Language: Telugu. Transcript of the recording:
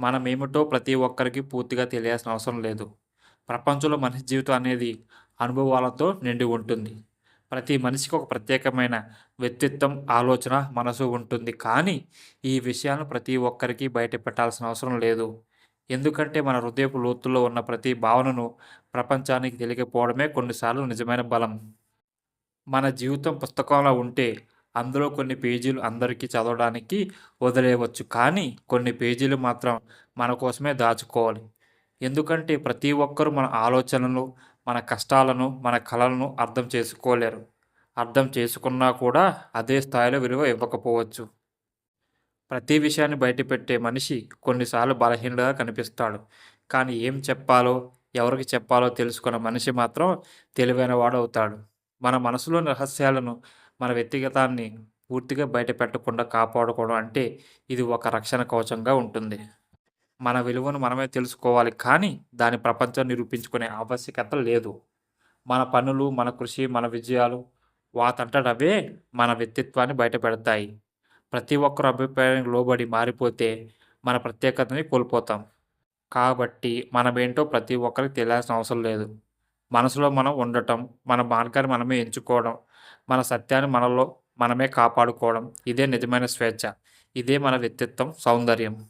మనమేమిటో ప్రతి ఒక్కరికి పూర్తిగా తెలియాల్సిన అవసరం లేదు. ప్రపంచంలో మనిషి జీవితం అనేది అనుభవాలతో నిండి ఉంటుంది. ప్రతి మనిషికి ఒక ప్రత్యేకమైన వ్యక్తిత్వం, ఆలోచన, మనసు ఉంటుంది. కానీ ఈ విషయాలను ప్రతి ఒక్కరికి బయట పెట్టాల్సిన అవసరం లేదు. ఎందుకంటే మన హృదయపు లోతుల్లో ఉన్న ప్రతి భావనను ప్రపంచానికి తెలియకపోవడమే కొన్నిసార్లు నిజమైన బలం. మన జీవితం పుస్తకంలో ఉంటే అందులో కొన్ని పేజీలు అందరికీ చదవడానికి వదిలేయవచ్చు. కానీ కొన్ని పేజీలు మాత్రం మన కోసమే దాచుకోవాలి. ఎందుకంటే ప్రతి ఒక్కరూ మన ఆలోచనలు మన కష్టాలను, మన కళలను అర్థం చేసుకోలేరు. అర్థం చేసుకున్నా కూడా అదే స్థాయిలో విలువ ఇవ్వకపోవచ్చు. ప్రతి విషయాన్ని బయటపెట్టే మనిషి కొన్నిసార్లు బలహీనుడుగా కనిపిస్తాడు. కానీ ఏం చెప్పాలో, ఎవరికి చెప్పాలో తెలుసుకున్న మనిషి మాత్రం తెలివైనవాడవుతాడు. మన మనసులోని రహస్యాలను, మన వ్యక్తిగతాన్ని పూర్తిగా బయటపెట్టకుండా కాపాడుకోవడం అంటే ఇది ఒక రక్షణ కవచంగా ఉంటుంది. మన విలువను మనమే తెలుసుకోవాలి కానీ దాని ప్రపంచం నిరూపించుకునే ఆవశ్యకత లేదు. మన పనులు, మన కృషి, మన విజయాలు వాటంతటవే మన వ్యక్తిత్వాన్ని బయటపెడతాయి. ప్రతి ఒక్కరు అభిప్రాయానికి లోబడి మారిపోతే మన ప్రత్యేకతని కోల్పోతాం. కాబట్టి మనమేంటో ప్రతి ఒక్కరికి తెలియాల్సిన అవసరం లేదు. మనసులో మనం ఉండటం, మన మార్గాన్ని మనమే ఎంచుకోవడం, మన సత్యాన్ని మనలో మనమే కాపాడుకోవడం ఇదే నిజమైన స్వేచ్ఛ. ఇదే మన వ్యక్తిత్వం, సౌందర్యం.